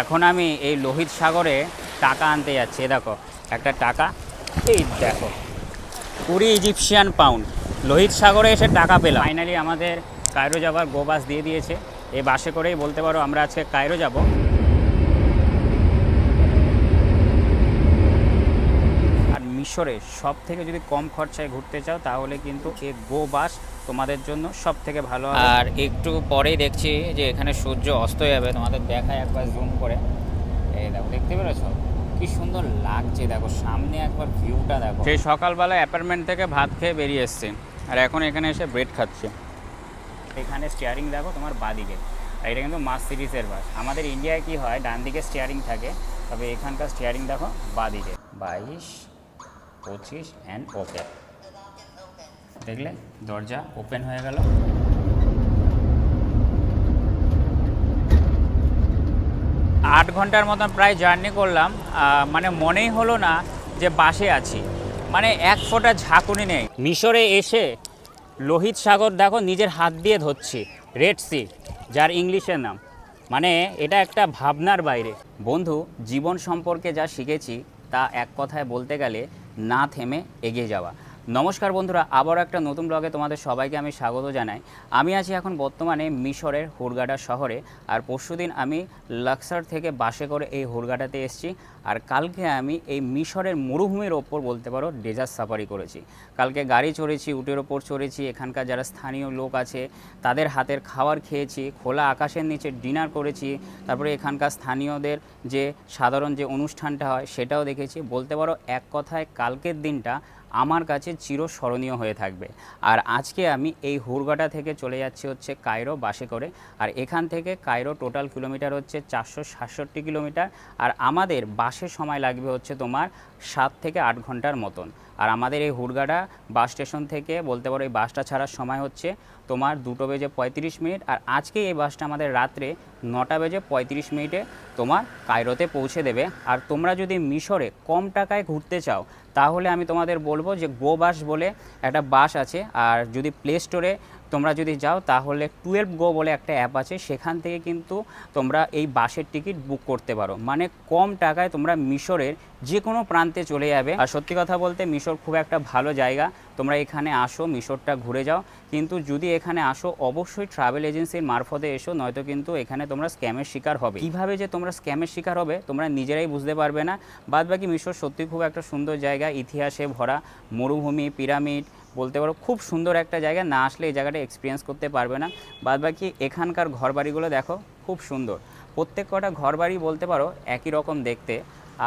এখন আমি এই লোহিত সাগরে টাকা আনতে যাচ্ছি, এ দেখো, একটা টাকা, এই দেখো, কুড়ি ইজিপশিয়ান পাউন্ড। লোহিত সাগরে এসে টাকা পেলাম। ফাইনালি আমাদের কায়রো যাবার গো বাস দিয়ে দিয়েছে। এই বাসে করেই বলতে পারো আমরা আজকে কায়রো যাব। আর মিশরে সব থেকে যদি কম খরচায় ঘুরতে চাও তাহলে কিন্তু এই গো বাস তোমাদের জন্য সব থেকে ভালো আর একটু পরেই দেখছি যে এখানে সূর্য অস্ত যাবে তোমাদের দেখায় একবার জুম করে। এই দেখো দেখতে পেরেছ? কি সুন্দর লাগছে দেখো সামনে একবার ভিউটা দেখো। সেই সকালবেলা অ্যাপার্টমেন্ট থেকে ভাত খেয়ে বেরিয়ে এসছে। আর এখন এখানে এসে ব্রেড খাচ্ছে। এখানে স্টিয়ারিং দেখো তোমার বাদিকে। আর এটা কিন্তু মাস সিরিজের বাস। আমাদের ইন্ডিয়ায় কি হয় ডান দিকে স্টিয়ারিং থাকে তবে এখানকার স্টিয়ারিং দেখো বাদিকে। বাইশ পঁচিশ অ্যান্ড ওকে দেখলে দরজা ওপেন হয়ে গেল। আট ঘণ্টার মতন প্রায় জার্নি করলাম মানে মনেই হলো না যে বাসে আছি। মানে এক ফোঁটা ঝাঁকুনি নেই। মিশরে এসে লোহিত সাগর দেখো নিজের হাত দিয়ে ধরছি রেড সি যার ইংলিশের নাম। মানে এটা একটা ভাবনার বাইরে। বন্ধু, জীবন সম্পর্কে যা শিখেছি তা এক কথায় বলতে গেলে না থেমে এগিয়ে যাওয়া। নমস্কার বন্ধুরা, আবারও একটা নতুন ব্লগে তোমাদের সবাইকে আমি স্বাগত জানাই। আমি আছি এখন বর্তমানে মিশরের হুরগাডা শহরে, আর পরশুদিন আমি লাক্সার থেকে বাসে করে এই হুরগাডাতে এসেছি, আর কালকে আমি এই মিশরের মরুভূমির ওপর বলতে পারো ডেজার্ট সাফারি করেছি। কালকে গাড়ি চড়েছি, উটের ওপর চড়েছি, এখানকার যারা স্থানীয় লোক আছে, তাদের হাতের খাবার খেয়েছি, খোলা আকাশের নিচে ডিনার করেছি, তারপরে এখানকার স্থানীয়দের যে সাধারণ যে অনুষ্ঠানটা হয়, সেটাও দেখেছি। বলতে পারো এক কথায় কালকের দিনটা আমার কাছে চিরস্মরণীয় হয়ে থাকবে। আর আজকে আমি এই হুরগাটা থেকে চলে যাচ্ছি হচ্ছে কায়রো বাসে করে। আর এখান থেকে কায়রো টোটাল কিলোমিটার হচ্ছে চারশো সাতষট্টি কিলোমিটার। আর আমাদের বাসে সময় লাগবে হচ্ছে তোমার সাত থেকে আট ঘণ্টার মতন। আর আমাদের এই হুড়গাডা বাস স্টেশন থেকে বলতে পারো এই বাসটা ছাড়ার সময় হচ্ছে তোমার দুটো বেজে পঁয়ত্রিশ মিনিট আর আজকে এই বাসটা আমাদের রাত্রে নটা বেজে পঁয়ত্রিশ মিনিটে তোমার কায়রোতে পৌঁছে দেবে। আর তোমরা যদি মিশরে কম টাকায় ঘুরতে চাও, তাহলে আমি তোমাদের বলব যে গো বাস বলে একটা বাস আছে। আর যদি প্লে স্টোরে তোমরা যদি যাও, তাহলে টুয়েলভ গো বলে একটা অ্যাপ আছে। সেখান থেকে কিন্তু তোমরা এই বাসের টিকিট বুক করতে পারো। মানে কম টাকায় তোমরা মিশরের যে কোনো প্রান্তে চলে যাবে। আর সত্যি কথা বলতে, মিশর খুব একটা ভালো জায়গা। তোমরা এখানে আসো, মিশরটা ঘুরে যাও। কিন্তু যদি এখানে আসো, অবশ্যই ট্রাভেল এজেন্সির মারফতে এসো, নয়তো কিন্তু এখানে তোমরা স্ক্যামের শিকার হবে। কীভাবে যে তোমরা স্ক্যামের শিকার হবে, তোমরা নিজেরাই বুঝতে পারবে না। বাদবাকি মিশর সত্যি খুব একটা সুন্দর জায়গা। ইতিহাসে ভরা মরুভূমি, পিরামিড বলতে পারো, খুব সুন্দর একটা জায়গা। না আসলে এই জায়গাটা এক্সপিরিয়েন্স করতে পারবে না। বাদবাকি এখানকার ঘরবাড়িগুলো দেখো, খুব সুন্দর। প্রত্যেক কটা ঘরবাড়ি বলতে পারো, একই রকম দেখতে।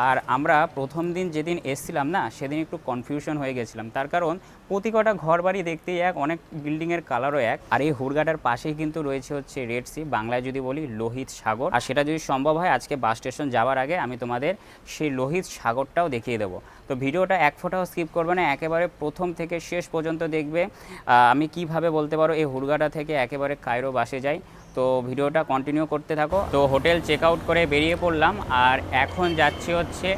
আর আমরা প্রথম দিন যেদিন এসছিলাম না, সেদিন একটু কনফিউশন হয়ে গেছিলাম। তার কারণ, প্রতি কটা ঘর বাড়ি দেখতেই এক, অনেক বিল্ডিংয়ের কালারও এক। আর এই হুরগাটার পাশেই কিন্তু রয়েছে হচ্ছে রেড সি বাংলায় যদি বলি লোহিত সাগর। আর সেটা যদি সম্ভব হয়, আজকে বাস স্টেশন যাওয়ার আগে আমি তোমাদের সেই লোহিত সাগরটাও দেখিয়ে দেবো। তো ভিডিওটা এক ফোটাও স্কিপ করবে না, একেবারে প্রথম থেকে শেষ পর্যন্ত দেখবে। আমি কীভাবে বলতে পারো এই হুরগাটা থেকে একেবারে কায়রো বাসে যাই। তো ভিডিওটা কন্টিনিউ করতে থাকো। তো হোটেল চেক আউট করে বেরিয়ে পড়লাম, আর এখন যাচ্ছি হচ্ছে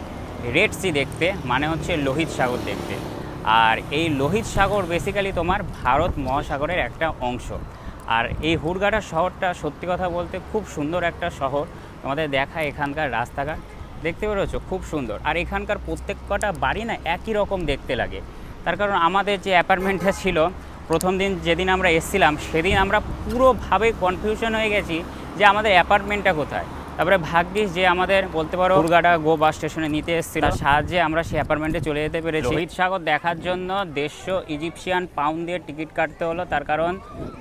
রেড সি দেখতে মানে হচ্ছে লোহিত সাগর দেখতে। আর এই লোহিত সাগর বেসিক্যালি তোমার ভারত মহাসাগরের একটা অংশ। আর এই হুরগাটা শহরটা সত্যি কথা বলতে খুব সুন্দর একটা শহর। তোমাদের দেখা এখানকার রাস্তাঘাট। দেখতে পেরেছ? খুব সুন্দর। আর এখানকার প্রত্যেক কটা বাড়ি না একই রকম দেখতে লাগে। তার কারণ আমাদের যে অ্যাপার্টমেন্টটা ছিল প্রথম দিন যেদিন আমরা এসছিলাম সেদিন আমরা পুরোভাবে কনফিউশন হয়ে গেছি যে আমাদের অ্যাপার্টমেন্টটা কোথায়। তারপরে ভাগ্যিস যে আমাদের বলতে পারো দুর্গাটা গো বাস স্টেশনে নিতে এসেছিল। সাহায্যে আমরা সেই অ্যাপার্টমেন্টে চলে যেতে পেরেছি। লোহিত সাগর দেখার জন্য দেড়শো ইজিপশিয়ান পাউন্ড দিয়ে টিকিট কাটতে হলো। তার কারণ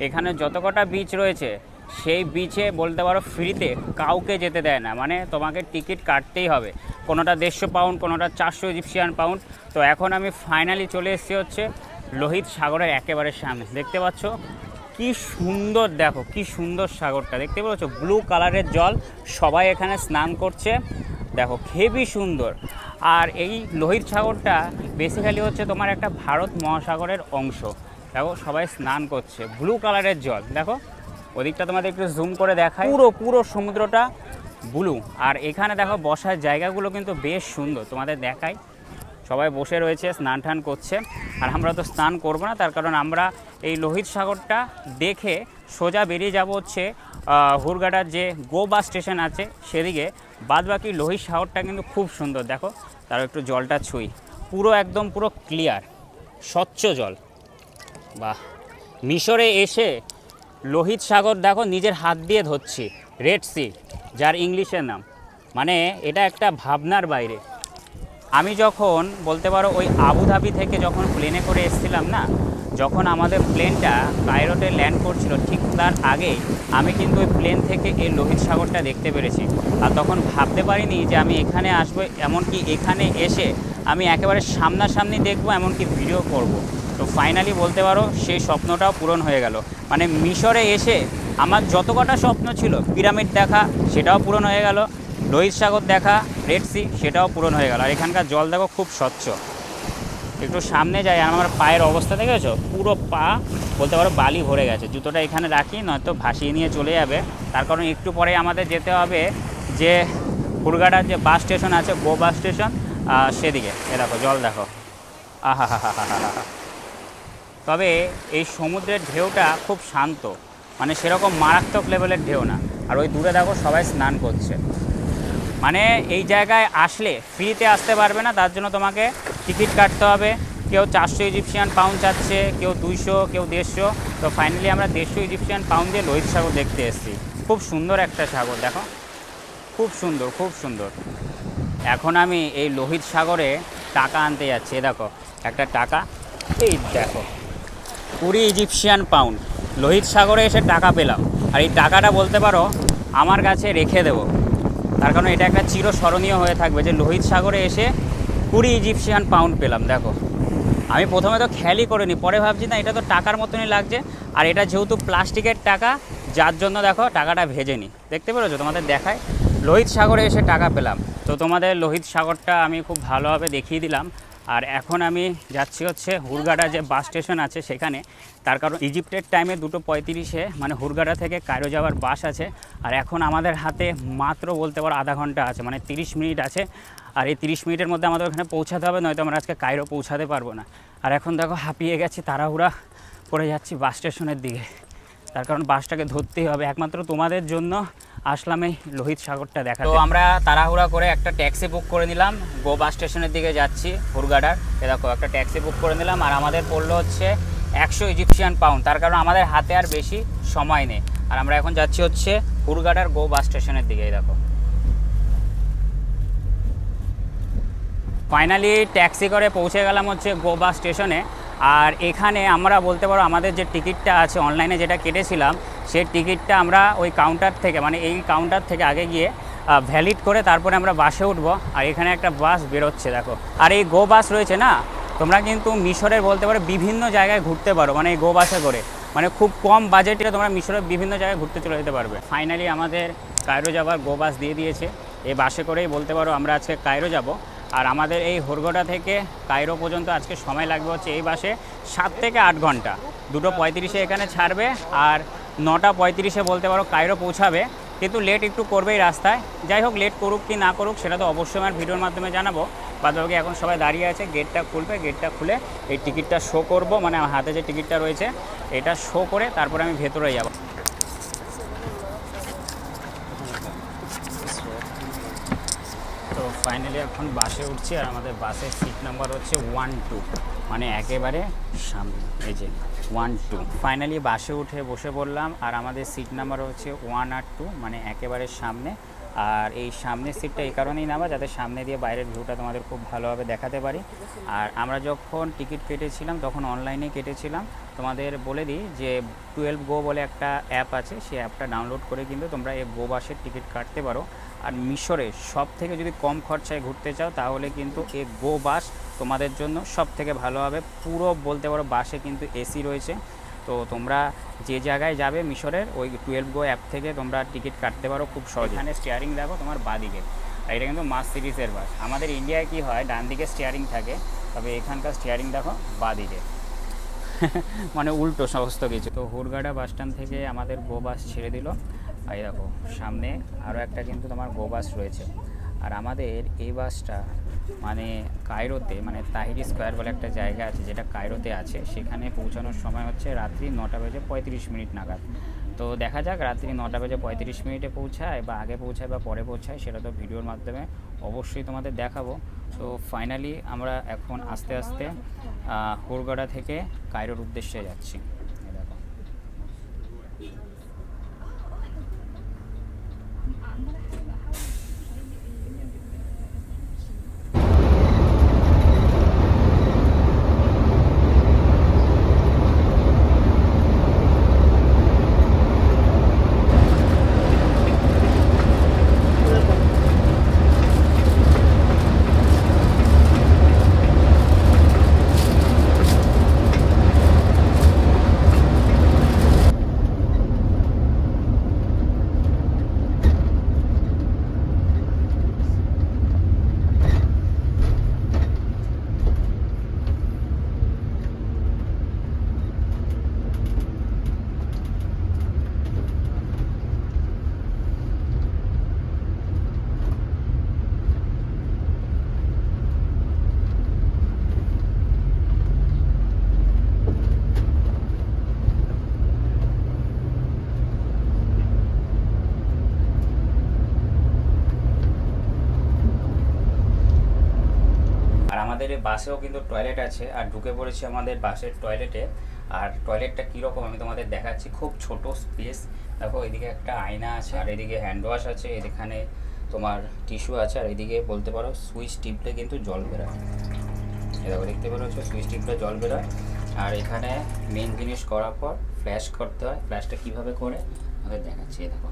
এখানে যত কটা বিচ রয়েছে সেই বিচে বলতে পারো ফ্রিতে কাউকে যেতে দেয় না। মানে তোমাকে টিকিট কাটতেই হবে। কোনোটা দেড়শো পাউন্ড কোনোটা চারশো ইজিপশিয়ান পাউন্ড তো এখন আমি ফাইনালি চলে এসেছি হচ্ছে লোহিত সাগরের একেবারে সামনে। দেখতে পাচ্ছ? কি সুন্দর দেখো, কি সুন্দর সাগরটা। দেখতে পাচ্ছ ব্লু কালারের জল। সবাই এখানে স্নান করছে। দেখো হেবি সুন্দর। আর এই লোহিত সাগরটা বেসিক্যালি হচ্ছে তোমার একটা ভারত মহাসাগরের অংশ। দেখো, সবাই স্নান করছে। ব্লু কালারের জল। দেখো ওদিকটা তোমাদের একটু জুম করে দেখায় পুরো পুরো সমুদ্রটা ব্লু আর এখানে দেখো বসার জায়গাগুলো কিন্তু বেশ সুন্দর। তোমাদের দেখাই। সবাই বসে রয়েছে স্নান টান করছে। আর আমরা তো স্নান করব না তার কারণ আমরা এই লোহিত সাগরটা দেখে সোজা বেরিয়ে যাব হচ্ছে আহ, হুরগাডার যে গো বাস স্টেশন আছে সেদিকে। বাদ বাকি লোহিত সাগরটা কিন্তু খুব সুন্দর দেখো। তার একটু জলটা ছুঁই। পুরো একদম পুরো ক্লিয়ার স্বচ্ছ জল। বাহ! মিশরে এসে লোহিত সাগর দেখো, নিজের হাত দিয়ে ধরছি রেড সি যার ইংলিশের নাম। মানে এটা একটা ভাবনার বাইরে। আমি যখন, বলতে পারো, ওই আবুধাবি থেকে যখন প্লেনে করে এসেছিলাম না, যখন আমাদের প্লেনটা কায়রোতে ল্যান্ড করছিল, ঠিক তার আগেই আমি কিন্তু ওই প্লেন থেকে এই লোহিত সাগরটা দেখতে পেরেছি। আর তখন ভাবতে পারিনি যে আমি এখানে আসব, এমনকি এখানে এসে আমি একেবারে সামনাসামনি দেখব, এমনকি ভিডিও করব। তো ফাইনালি বলতে পারো, সেই স্বপ্নটাও পূরণ হয়ে গেল। মানে মিশরে এসে আমার যত কটা স্বপ্ন ছিল, পিরামিড দেখা, সেটাও পূরণ হয়ে গেল। লোহিত সাগর দেখা রেড সি সেটাও পূরণ হয়ে গেল। আর এখানকার জল দেখো খুব স্বচ্ছ। একটু সামনে যাই আমার পায়ের অবস্থা দেখেছ? পুরো পা, বলতে পারো বালি ভরে গেছে। জুতোটা এখানে রাখি, নয়তো ভাসিয়ে নিয়ে চলে যাবে। তার কারণ একটু পরে আমাদের যেতে হবে যে হুরগাডার যে বাস স্টেশন আছে, গো বাস স্টেশন সেদিকে। এ দেখো, জল দেখো। আহা হা হা হা হা হা তবে এই সমুদ্রের ঢেউটা খুব শান্ত। মানে সেরকম মারাত্মক লেভেলের ঢেউ না। আর ওই দূরে দেখো সবাই স্নান করছে। মানে এই জায়গায় আসলে ফ্রিতে আসতে পারবে না, তার জন্য তোমাকে টিকিট কাটতে হবে। কেউ চারশো ইজিপশিয়ান পাউন্ড চাচ্ছে, কেউ দুইশো, কেউ দেড়শো। তো ফাইনালি আমরা দেড়শো ইজিপশিয়ান পাউন্ড দিয়ে লোহিত সাগর দেখতে এসেছি। খুব সুন্দর একটা সাগর, দেখো। খুব সুন্দর খুব সুন্দর। এখন আমি এই লোহিত সাগরে টাকা আনতে যাচ্ছি দেখো, একটা টাকা। এই দেখো। কুড়ি ইজিপশিয়ান পাউন্ড। লোহিত সাগরে এসে টাকা পেলাম। আর এই টাকাটা বলতে পারো, আমার কাছে রেখে দেবো। তার কারণ এটা একটা চিরস্মরণীয় হয়ে থাকবে যে লোহিত সাগরে এসে কুড়ি ইজিপশিয়ান পাউন্ড পেলাম, দেখো। আমি প্রথমে তো খেয়ালই করিনি, পরে ভাবছি, না, এটা তো টাকার মতনই লাগছে। আর এটা যেহেতু প্লাস্টিকের টাকা, যার জন্য দেখো টাকাটা ভেজে ভেজেনি। দেখতে পেরেছ? তোমাদের দেখায়। লোহিত সাগরে এসে টাকা পেলাম। তো তোমাদের লোহিত সাগরটা আমি খুব ভালোভাবে দেখিয়ে দিলাম। আর এখন আমি যাচ্ছি হচ্ছে হুরগাডা যে বাস স্টেশন আছে সেখানে। তার কারণ ইজিপ্টের টাইমে দুটো পঁয়ত্রিশে মানে হুরগাডা থেকে কায়রো যাওয়ার বাস আছে। আর এখন আমাদের হাতে মাত্র বলতে পারো আধা ঘণ্টা আছে মানে তিরিশ মিনিট আছে। আর এই তিরিশ মিনিটের মধ্যে আমাদের ওখানে পৌঁছাতে হবে, নয়তো আমরা আজকে কায়রো পৌঁছাতে পারব না। আর এখন দেখো হাঁপিয়ে গেছি, তাড়াহুড়া করে যাচ্ছি বাস স্টেশনের দিকে। তার কারণ বাসটাকে ধরতেই হবে, একমাত্র তোমাদের জন্য আসলাম লোহিত সাগরটা দেখা তো আমরা তাড়াহুড়া করে একটা ট্যাক্সি বুক করে নিলাম, গো বাস স্টেশনের দিকে যাচ্ছি, হুরগাডার। এ দেখো, একটা ট্যাক্সি বুক করে নিলাম, আর আমাদের পড়ল হচ্ছে একশো ইজিপশিয়ান পাউন্ড। তার কারণ আমাদের হাতে আর বেশি সময় নেই। আর আমরা এখন যাচ্ছি হচ্ছে হুরগাডার গো বাস স্টেশনের দিকে দেখো। ফাইনালি ট্যাক্সি করে পৌঁছে গেলাম হচ্ছে গো বাস স্টেশনে। আর এখানে আমরা বলতে পারো, আমাদের যে টিকিটটা আছে, অনলাইনে যেটা কেটেছিলাম সেই টিকিটটা আমরা ওই কাউন্টার থেকে মানে এই কাউন্টার থেকে আগে গিয়ে ভ্যালিড করে তারপরে আমরা বাসে উঠবো আর এখানে একটা বাস বেরোচ্ছে, দেখো। আর এই গো বাস রয়েছে না, তোমরা কিন্তু মিশরের বলতে পারো বিভিন্ন জায়গায় ঘুরতে পারো মানে এই গো বাসে করে। মানে খুব কম বাজেটে তোমরা মিশরের বিভিন্ন জায়গায় ঘুরতে চলে যেতে পারবে। ফাইনালি আমাদের কায়রো যাবার গো বাস দিয়ে দিয়েছে। এই বাসে করেই বলতে পারো আমরা আজকে কায়রো যাব। আর আমাদের এই হরগোটা থেকে কায়রো পর্যন্ত আজকে সময় লাগবে হচ্ছে এই বাসে সাত থেকে আট ঘণ্টা। দুটো পঁয়ত্রিশে এখানে ছাড়বে আর নটা পঁয়ত্রিশে বলতে পারো কায়রো পৌঁছাবে, কিন্তু লেট একটু করবেই রাস্তায়। যাই হোক লেট করুক কি না করুক, সেটা তো অবশ্যই আমার ভিডিওর মাধ্যমে জানাব। বাদবাকি এখন সবাই দাঁড়িয়ে আছে গেটটা খুলবে গেটটা খুলে এই টিকিটটা শো করব মানে আমার হাতে যে টিকিটটা রয়েছে, এটা শো করে তারপরে আমি ভেতরে যাব। তো ফাইনালি এখন বাসে উঠছি আর আমাদের বাসের সিট নাম্বার হচ্ছে ওয়ান টু মানে একেবারে সামনে, এই যে। ওয়ান টু ফাইনালি বাসে উঠে বসে পড়লাম, আর আমাদের সিট নাম্বার হচ্ছে ওয়ান আর টু মানে একেবারে সামনে। আর এই সামনের সিটটা এই কারণেই নামা, যাতে সামনে দিয়ে বাইরের ভিউটা তোমাদের খুব ভালোভাবে দেখাতে পারি। আর আমরা যখন টিকিট কেটেছিলাম, তখন অনলাইনে কেটেছিলাম। তোমাদের বলে দিই যে টুয়েলভ গো বলে একটা অ্যাপ আছে, সেই অ্যাপটা ডাউনলোড করে কিন্তু তোমরা এই গো বাসের টিকিট কাটতে পারো। আর মিশরে সব থেকে যদি কম খরচায় ঘুরতে চাও, তাহলে কিন্তু এই গো বাস তোমাদের জন্য সব থেকে ভালো হবে। পুরো বলতে পারো বাসে কিন্তু এসি রয়েছে। তো তোমরা যে জায়গায় যাবে মিশরের ওই টুয়েলভ গো অ্যাপ থেকে তোমরা টিকিট কাটতে পারো খুব সহজ। এখানে স্টিয়ারিং দেখো তোমার বাদিকে। আর এটা কিন্তু মাস সিরিজের বাস। আমাদের ইন্ডিয়ায় কি হয় ডান দিকে স্টিয়ারিং থাকে তবে এখানকার স্টিয়ারিং দেখো বাদিকে। মানে উল্টো সমস্ত কিছু। তো হুরগাডা বাস স্ট্যান্ড থেকে আমাদের গো বাস ছেড়ে দিল। এই দেখো সামনে আরও একটা কিন্তু তোমার গো বাস রয়েছে। আর আমাদের এই বাসটা মানে কায়রোতে মানে তাহিরি স্কোয়ার বলে একটা জায়গা আছে যেটা কায়রোতে আছে, সেখানে পৌঁছানোর সময় হচ্ছে রাত্রি নটা বেজে পঁয়ত্রিশ মিনিট নাগাদ। তো দেখা যাক রাত্রি নটা বেজে পঁয়ত্রিশ মিনিটে পৌঁছায় বা আগে পৌঁছায় বা পরে পৌঁছায়, সেটা তো ভিডিওর মাধ্যমে অবশ্যই তোমাদের দেখাবো। তো ফাইনালি আমরা এখন আস্তে আস্তে হুরগাডা থেকে কায়রোর উদ্দেশ্যে যাচ্ছি এই দেখো আর আমাদের বাসেও কিন্তু টয়লেট আছে, আর ঢুকে পড়েছি আমাদের বাসের টয়লেটে আর টয়লেটটা কীরকম আমি তোমাদের দেখাচ্ছি, খুব ছোট স্পেস দেখো, এদিকে একটা আয়না আছে, আর এদিকে হ্যান্ড ওয়াশ আছে এখানে তোমার টিস্যু আছে, আর এদিকে বলতে পারো সুইচ টিপলে কিন্তু জল বেরোয়। দেখো দেখতে পাচ্ছ সুইচ টিপলে জল বেরোয়। আর এখানে মেন জিনিস করার পর ফ্ল্যাশ করতে হয়। ফ্ল্যাশটা কীভাবে করে? আমাদের দেখাচ্ছি দেখো।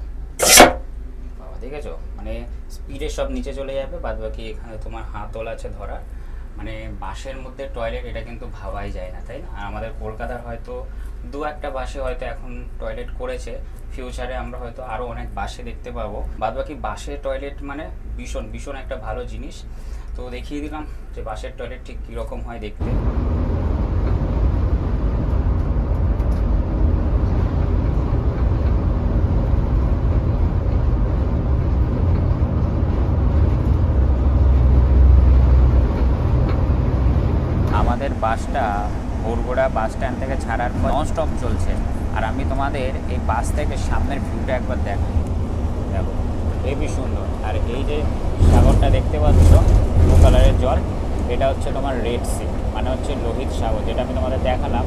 বাবা, দেখেছ? মানে স্পিডে সব নিচে চলে যাবে বাদ বাকি এখানে তোমার হাতল আছে ধরার। মানে বাসের মধ্যে টয়লেট এটা কিন্তু ভাবাই যায় না, তাই না? আর আমাদের কলকাতার হয়তো দু একটা বাসে হয়তো এখন টয়লেট করেছে ফিউচারে আমরা হয়তো আরও অনেক বাসে দেখতে পাবো। বাদ বাকি বাসে টয়লেট মানে ভীষণ ভীষণ একটা ভালো জিনিস। তো দেখিয়ে দিলাম যে বাসের টয়লেট ঠিক কীরকম হয় দেখতে আমাদের বাসটা ভোরগোড়া বাস স্ট্যান্ড থেকে ছাড়ার পর নন স্টপ চলছে। আর আমি তোমাদের এই বাস থেকে সামনের ভিউটা একবার দেখো দেখো হেবি সুন্দর। আর এই যে সাগরটা দেখতে পাচ্ছ ব্লু কালারের জল, এটা হচ্ছে তোমার রেড সি মানে হচ্ছে লোহিত সাগর, যেটা আমি তোমাদের দেখালাম।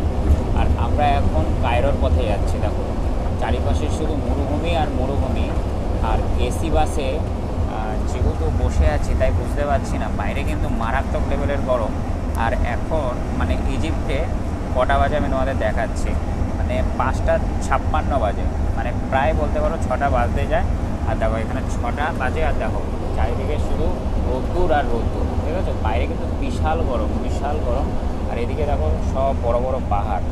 আর আমরা এখন কায়রোর পথে যাচ্ছি, দেখো। চারিপাশে শুধু মরুভূমি আর মরুভূমি। আর এসি বাসে যেহেতু বসে আছি, তাই বুঝতে পারছি না। বাইরে কিন্তু মারাত্মক লেভেলের গরম। আর এখন মানে ইজিপ্টে কটা বাজে আমি তোমাদের দেখাচ্ছি। মানে পাঁচটা ছাপ্পান্ন বাজে। মানে প্রায় বলতে পারো ছটা বাজতে যায়। আর দেখো, এখানে ছটা বাজে আর দেখো, চারিদিকে শুধু রোদ্দুর আর রোদ্দুর, ঠিক আছে? বাইরে কিন্তু বিশাল গরম বিশাল গরম। আর এদিকে দেখো, সব বড় বড় পাহাড়।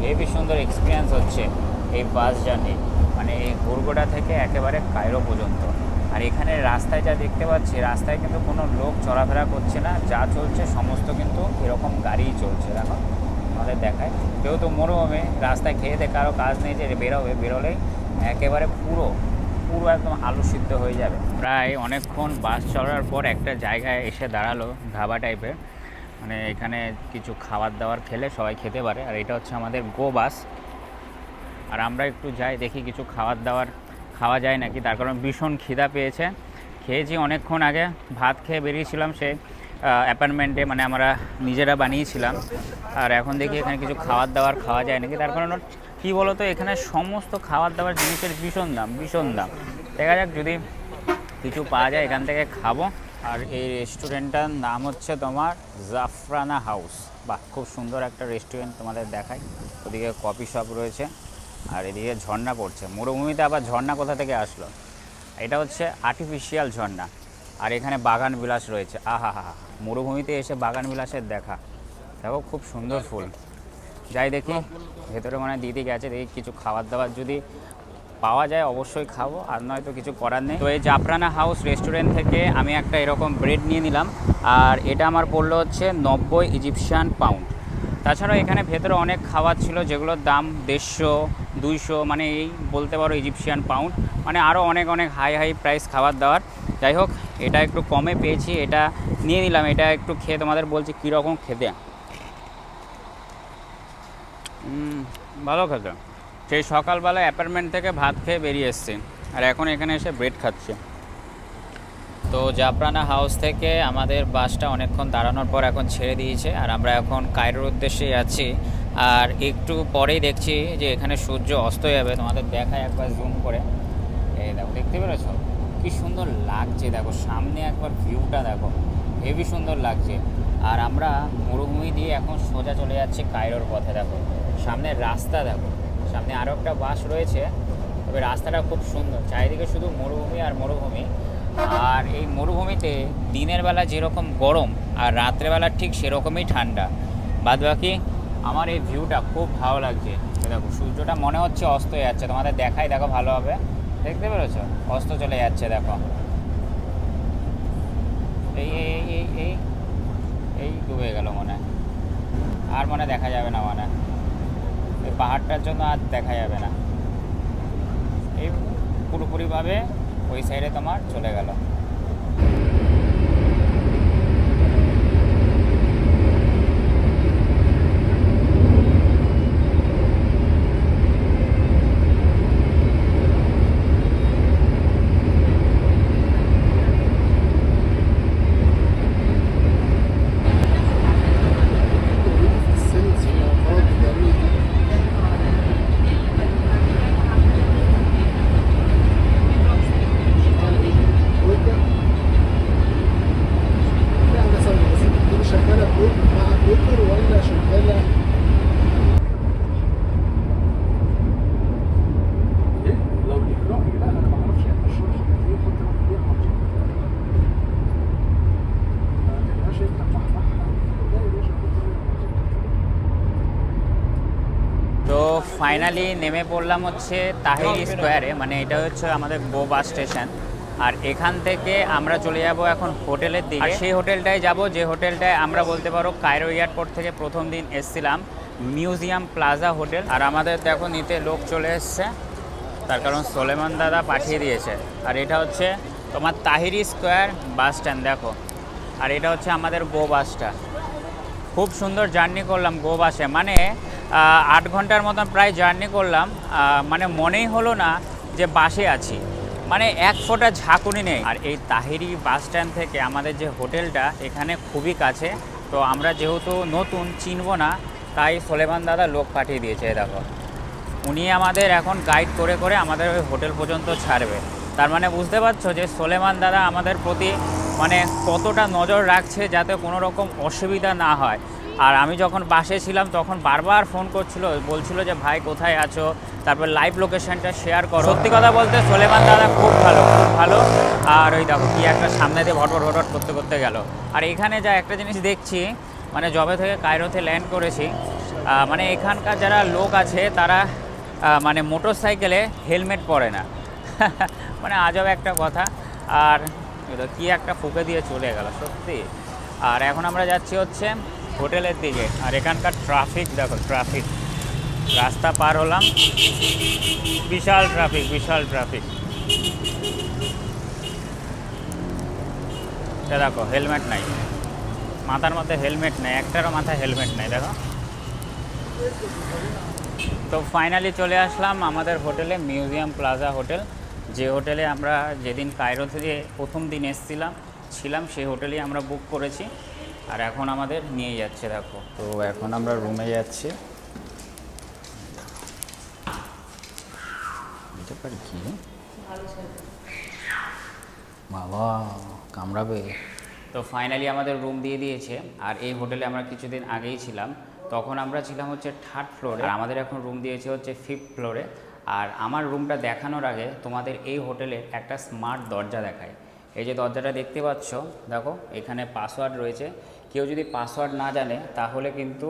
হেবি সুন্দর এক্সপিরিয়েন্স হচ্ছে এই বাস জার্নি মানে এই গুরগোডা থেকে একেবারে কায়রো পর্যন্ত। আর এখানে রাস্তায় যা দেখতে পাচ্ছি, রাস্তায় কিন্তু কোনো লোক চলাফেরা করছে না, যা চলছে সমস্ত কিন্তু এরকম গাড়িই চলছে, দেখো। আমাদের দেখায়। যেহেতু মরুভূমি, রাস্তায় খেয়ে দিয়ে কারও কাজ নেই যে বেরোবে, বেরোলেই একেবারে পুরো পুরো একদম আলু সিদ্ধ হয়ে যাবে। প্রায় অনেকক্ষণ বাস চলার পর একটা জায়গায় এসে দাঁড়াল ধাবা টাইপের মানে এখানে কিছু খাবার দাবার খেলে সবাই খেতে পারে। আর এটা হচ্ছে আমাদের গো বাস আর আমরা একটু যাই, দেখি কিছু খাবার দাবার খাওয়া যায় নাকি? তার কারণ ভীষণ খিদা পেয়েছে। খেয়েছি অনেকক্ষণ আগে, ভাত খেয়ে বেরিয়েছিলাম সে অ্যাপার্টমেন্টে মানে আমরা নিজেরা বানিয়েছিলাম। আর এখন দেখি এখানে কিছু খাবার দাবার খাওয়া যায় নাকি? তার কারণ কী বলো তো এখানে সমস্ত খাবার দাবার জিনিসের ভীষণ দাম ভীষণ দাম। দেখা যাক যদি কিছু পাওয়া যায়, এখান থেকে খাব। আর এই রেস্টুরেন্টটার নাম হচ্ছে তোমার জাফরানা হাউস। বাহ, খুব সুন্দর একটা রেস্টুরেন্ট তোমাদের দেখায় ওদিকে কফি শপ রয়েছে। আর এদিকে ঝর্ণা পড়ছে। মরুভূমিতে আবার ঝর্ণা কোথা থেকে আসলো? এটা হচ্ছে আর্টিফিশিয়াল ঝর্ণা। আর এখানে বাগান বিলাস রয়েছে। আহা হা মরুভূমিতে এসে বাগান বিলাসের দেখা। দেখো, খুব সুন্দর ফুল। যাই দেখি, ভেতরে মানে দিদি গেছে। দেখি কিছু খাবার দাবার যদি পাওয়া যায়, অবশ্যই খাব। আর নয়তো কিছু করার নেই। তো এই জাফরানা হাউস রেস্টুরেন্ট থেকে আমি একটা এরকম ব্রেড নিয়ে নিলাম। আর এটা আমার পড়ল হচ্ছে নব্বই ইজিপশিয়ান পাউন্ড তাছাড়াও এখানে ভেতরে অনেক খাবার ছিল, যেগুলোর দাম দেড়শো, দুইশো মানে এই বলতে পারো ইজিপশিয়ান পাউন্ড মানে আরও অনেক অনেক হাই হাই প্রাইস খাবার দাবার যাই হোক, এটা একটু কমে পেয়েছি, এটা নিয়ে নিলাম, এটা একটু খেয়ে তোমাদের বলছি কীরকম খেতে। ভালো খেতে। সেই সকালবেলা অ্যাপার্টমেন্ট থেকে ভাত খেয়ে বেরিয়ে এসছি, আর এখন এখানে এসে ব্রেড খাচ্ছি। তো জাফরানা হাউস থেকে আমাদের বাসটা অনেকক্ষণ দাঁড়ানোর পর এখন ছেড়ে দিয়েছে, আর আমরা এখন কায়রোর উদ্দেশ্যে যাচ্ছি। আর একটু পরেই দেখছি যে এখানে সূর্য অস্ত যাবে, তোমাদের দেখায় একবার জুম করে। এই দেখো, দেখতে পেরেছ? কি সুন্দর লাগছে, দেখো, সামনে একবার ভিউটা দেখো। হেভি সুন্দর লাগছে। আর আমরা মরুভূমি দিয়ে এখন সোজা চলে যাচ্ছি কায়রোর পথে, দেখো। সামনের রাস্তা, দেখো। সামনে আরও একটা বাস রয়েছে। তবে রাস্তাটা খুব সুন্দর। চারিদিকে শুধু মরুভূমি আর মরুভূমি। আর এই মরুভূমিতে দিনের বেলা যেরকম গরম আর রাত্রেবেলা ঠিক সেরকমই ঠান্ডা। বাদ বাকি আমার এই ভিউটা খুব ভালো লাগছে। দেখো, সূর্যটা মনে হচ্ছে অস্ত যাচ্ছে। তোমাদের দেখাই, দেখো ভালো হবে। দেখতে পেরেছ? অস্ত চলে যাচ্ছে, দেখো। এই এই এই এই এই ডুবে গেল মনে আর মনে দেখা যাবে না মানে এই পাহাড়টার জন্য আর দেখা যাবে না। এই পুরোপুরিভাবে ওই সাইডে তোমার চলে গেল। ফাইনালি নেমে পড়লাম হচ্ছে তাহিরি স্কোয়ারে মানে এটা হচ্ছে আমাদের গো বাস স্টেশন। আর এখান থেকে আমরা চলে যাব এখন হোটেলের দিকে। আর সেই হোটেলটায় যাব, যে হোটেলটায় আমরা বলতে পারো কায়রো এয়ারপোর্ট থেকে প্রথম দিন এসছিলাম, মিউজিয়াম প্লাজা হোটেল। আর আমাদের দেখো নিতে লোক চলে এসছে, তার কারণ সোলেমান দাদা পাঠিয়ে দিয়েছে। আর এটা হচ্ছে তোমার তাহিরি স্কোয়ার বাস স্ট্যান্ড, দেখো। আর এটা হচ্ছে আমাদের গো বাসটা। খুব সুন্দর জার্নি করলাম গো বাসে মানে আট ঘণ্টার মতন প্রায় জার্নি করলাম। মানে মনেই হলো না যে বাসে আছি। মানে এক ফোঁটা ঝাঁকুনি নেই। আর এই তাহিরি বাস স্ট্যান্ড থেকে আমাদের যে হোটেলটা, এখানে খুবই কাছে। তো আমরা যেহেতু নতুন, চিনবো না, তাই সোলেমান দাদা লোক পাঠিয়ে দিয়েছে দেখো। উনি আমাদের এখন গাইড করে করে আমাদের ওই হোটেল পর্যন্ত ছাড়বে। তার মানে বুঝতে পারছ যে সোলেমান দাদা আমাদের প্রতি মানে কতটা নজর রাখছে যাতে কোনো রকম অসুবিধা না হয়। আর আমি যখন বাসে ছিলাম, তখন বারবার ফোন করছিল, বলছিল যে, ভাই, কোথায় আছো? তারপর লাইভ লোকেশনটা শেয়ার করো। সত্যি কথা বলতে, সোলেমান দাদা খুব ভালো খুব ভালো। আর ওই দেখো, কি একটা সামনে দিয়ে ভটভট ভটভট করতে করতে গেল। আর এখানে যা একটা জিনিস দেখছি মানে জবে থেকে কায়রোতে ল্যান্ড করেছি মানে এখানকার যারা লোক আছে, তারা মানে মোটর সাইকেলে হেলমেট পরে না। মানে আজব একটা কথা। আর কি একটা ফুকে দিয়ে চলে গেল, সত্যি। আর এখন আমরা যাচ্ছি হচ্ছে হোটেলের দিকে। আর এখানকার ট্রাফিক দেখো ট্রাফিক রাস্তা পার হলাম। বিশাল ট্রাফিক বিশাল ট্রাফিক দেখো হেলমেট নাই। মাথার মধ্যে হেলমেট নেই, একটারও মাথায় হেলমেট নেই, দেখো। তো ফাইনালি চলে আসলাম আমাদের হোটেলে মিউজিয়াম প্লাজা হোটেল। যে হোটেলে আমরা যেদিন কায়রো থেকে প্রথম দিন এসেছিলাম, ছিলাম, সেই হোটেলেই আমরা বুক করেছি। আর এখন আমাদের নিয়ে যাচ্ছে, দেখো। তো এখন আমরা রুমে যাচ্ছি। বাবা, কামড়াবে। তো ফাইনালি আমাদের রুম দিয়ে দিয়েছে। আর এই হোটেলে আমরা কিছুদিন আগেই ছিলাম। তখন আমরা ছিলাম হচ্ছে থার্ড ফ্লোরে আর আমাদের এখন রুম দিয়েছে হচ্ছে ফিফথ ফ্লোরে আর আমার রুমটা দেখানোর আগে তোমাদের এই হোটেলে একটা স্মার্ট দরজা দেখায় এই যে দরজাটা দেখতে পাচ্ছ, দেখো, এখানে পাসওয়ার্ড রয়েছে। কেউ যদি পাসওয়ার্ড না জানে, তাহলে কিন্তু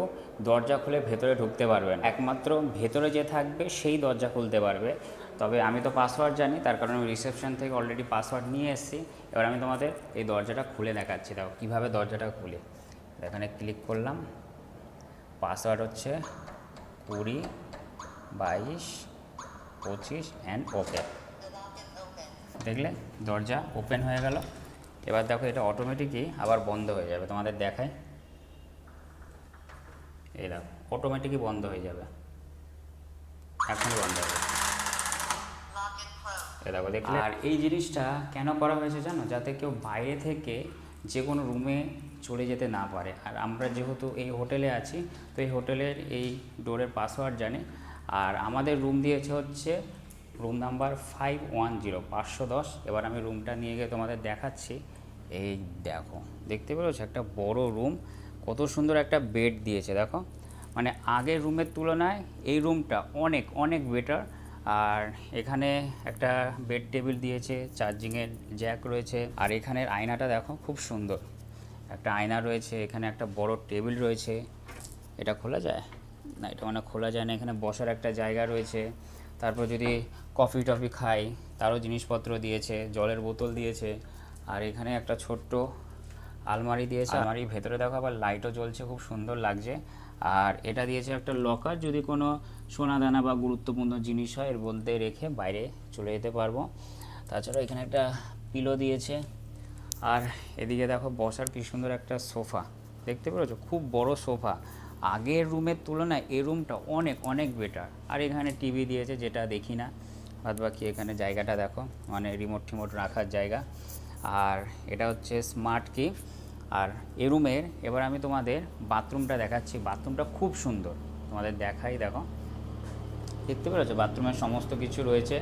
দরজা খুলে ভেতরে ঢুকতে পারবে না। একমাত্র ভেতরে যে থাকবে, সেই দরজা খুলতে পারবে। তবে আমি তো পাসওয়ার্ড জানি, তার কারণে আমি রিসেপশন থেকে অলরেডি পাসওয়ার্ড নিয়ে এসেছি। এবার আমি তোমাদের এই দরজাটা খুলে দেখাচ্ছি। দেখো, কীভাবে দরজাটা খুলে। এখানে ক্লিক করলাম। পাসওয়ার্ড হচ্ছে কুড়ি, বাইশ, পঁচিশ অ্যান্ড ওকে দেখলে? দরজা ওপেন হয়ে গেল। এবার দেখো এটা অটোমেটিকই আবার বন্ধ হয়ে যাবে, তোমাদের দেখায় এই দেখো অটোমেটিকই বন্ধ হয়ে যাবে। এখনই বন্ধ হয়ে যাবে। এ দেখো, দেখলে? আর এই জিনিসটা কেন করা হয়েছে জানো? যাতে কেউ বাইরে থেকে যে কোনো রুমে চলে যেতে না পারে। আর আমরা যেহেতু এই হোটেলে আছি, তো এই হোটেলের এই ডোরের পাসওয়ার্ড জানি। আর আমাদের রুম দিয়েছে হচ্ছে room number five one zero পাঁচশো দশ। এবার আমি রুমটা নিয়ে গিয়ে তোমাদের দেখাচ্ছি। এই দেখো, দেখতে পেরেছ? একটা বড় রুম কত সুন্দর একটা বেড দিয়েছে, দেখো। মানে আগের রুমের তুলনায় এই রুমটা অনেক অনেক বেটার আর এখানে একটা বেড টেবিল দিয়েছে চার্জিংয়ের জ্যাক রয়েছে। আর এখানের আয়নাটা দেখো, খুব সুন্দর। একটা আয়না রয়েছে, এখানে একটা বড় টেবিল রয়েছে। এটা খোলা যায়? না, এটা মানে খোলা যায় না। এখানে বসার একটা জায়গা রয়েছে। তারপর যদি কফি টফি খাই তারও জিনিসপত্র দিয়েছে জলের বোতল দিয়েছে আর এখানে একটা ছোট্ট আলমারি দিয়েছে। আলমারির ভেতরে দেখো আবার লাইটও জ্বলছে খুব সুন্দর লাগছে। আর এটা দিয়েছে একটা লকার যদি কোনো সোনা দানা বা গুরুত্বপূর্ণ জিনিস হয় এর বলতে রেখে বাইরে চলে যেতে পারব। তাছাড়া এখানে একটা পিলো দিয়েছে। আর এদিকে দেখো বসার কি সুন্দর একটা সোফা। দেখতে পেরেছ? খুব বড় সোফা। আগের রুমের তুলনায় এই রুমটা অনেক অনেক বেটার আর এখানে টিভি দিয়েছে যেটা দেখি না। বাদ বাকি এখানে জায়গাটা দেখো মানে রিমোট টিমোট রাখার জায়গা। আর এটা হচ্ছে স্মার্ট কি আর এ রুমের, এবার আমি তোমাদের বাথরুমটা দেখাচ্ছি। বাথরুমটা খুব সুন্দর। তোমাদের দেখাই, দেখো। দেখতে পেরেছ? বাথরুমের সমস্ত কিছু রয়েছে।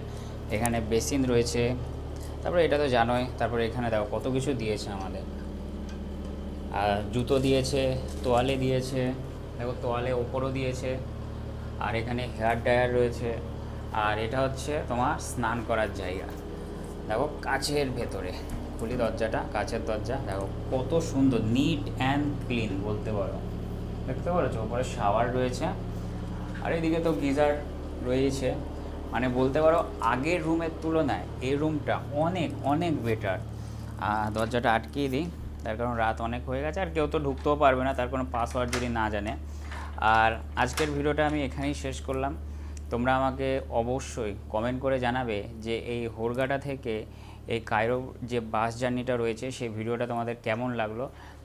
এখানে বেসিন রয়েছে। তারপরে এটা তো জানোই, তারপরে এখানে দেখো কত কিছু দিয়েছে আমাদের। আর জুতো দিয়েছে, তোয়ালে দিয়েছে। দেখো তোয়ালে ওপরও দিয়েছে, আর এখানে হেয়ার ড্রায়ার রয়েছে, আর এটা হচ্ছে তোমার স্নান করার জায়গা। দেখো কাছের ভেতরে, খুলি দরজাটা কাছের দরজা, দেখো কত সুন্দর নিট অ্যান্ড ক্লিন বলতে পারো। দেখতে পারছ? ওপরে শাওয়ার রয়েছে, আর এদিকে তো গিজার রয়েছে। মানে বলতে পারো, আগের রুমের তুলনায় এই রুমটা অনেক অনেক বেটার দরজাটা আটকিয়ে দিই। তার কারণ রাত অনেক হয়ে গেছে আর কেউ তো ঢুকতেও পারবে না, তার কোনো পাসওয়ার্ড যদি না জানে। আর আজকের ভিডিওটা আমি এখানেই শেষ করলাম। তোমরা আমাকে অবশ্যই কমেন্ট করে জানাবে যে এই হোরগাটা থেকে এই কায়রো যে বাস জার্নিটা রয়েছে, সেই ভিডিওটা তোমাদের কেমন লাগল?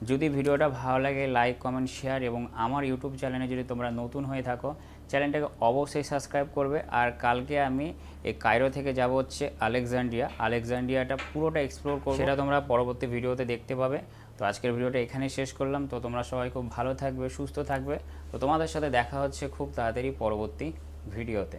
যদি ভিডিওটা ভালো লাগে লাইক কমেন্ট শেয়ার এবং আমার ইউটিউব চ্যানেলে যদি তোমরা নতুন হয়ে থাকো চ্যানেলটাকে অবশ্যই সাবস্ক্রাইব করবে। আর কালকে আমি এই কায়রো থেকে যাব হচ্ছে আলেকজান্ড্রিয়া আলেকজান্ড্রিয়াটা পুরোটা এক্সপ্লোর করব। সেটা তোমরা পরবর্তী ভিডিওতে দেখতে পাবে। তো আজকের ভিডিওটা এখানেই শেষ করলাম। তো তোমরা সবাই খুব ভালো থাকবে, সুস্থ থাকবে। তো তোমাদের সাথে দেখা হচ্ছে খুব তাড়াতাড়ি পরবর্তী ভিডিওতে।